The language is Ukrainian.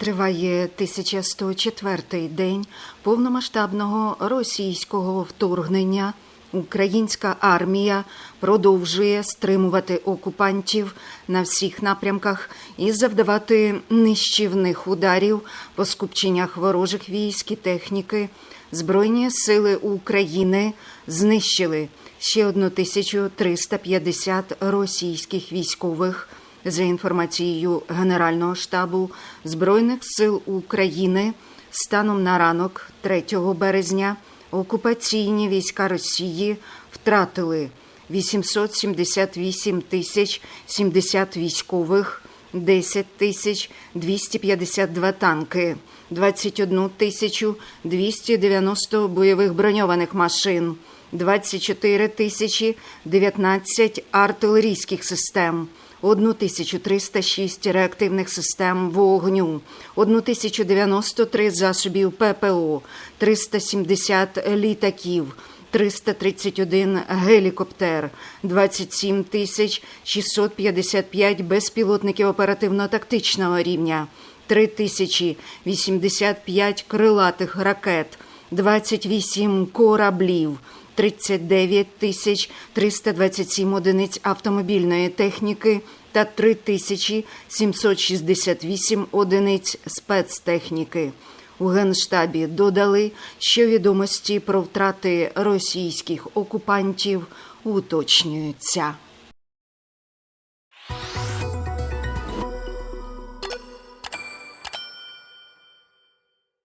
Триває 1104-й день повномасштабного російського вторгнення. Українська армія продовжує стримувати окупантів на всіх напрямках і завдавати нищівних ударів по скупченнях ворожих військ і техніки. Збройні сили України знищили ще 1350 російських військових. За інформацією Генерального штабу Збройних сил України, станом на ранок 3 березня окупаційні війська Росії втратили 878 тисяч 70 військових, 10 тисяч 252 танки, 21 тисячу 290 бойових броньованих машин, 24 тисячі 19 артилерійських систем. 1306 реактивних систем вогню, 1093 засобів ППО, 370 літаків, 331 гелікоптер, 27 тисяч 655 безпілотників оперативно-тактичного рівня, 3085 крилатих ракет, 28 кораблів, 39 тисяч 327 одиниць автомобільної техніки та 3 тисячі 768 одиниць спецтехніки. У Генштабі додали, що відомості про втрати російських окупантів уточнюються.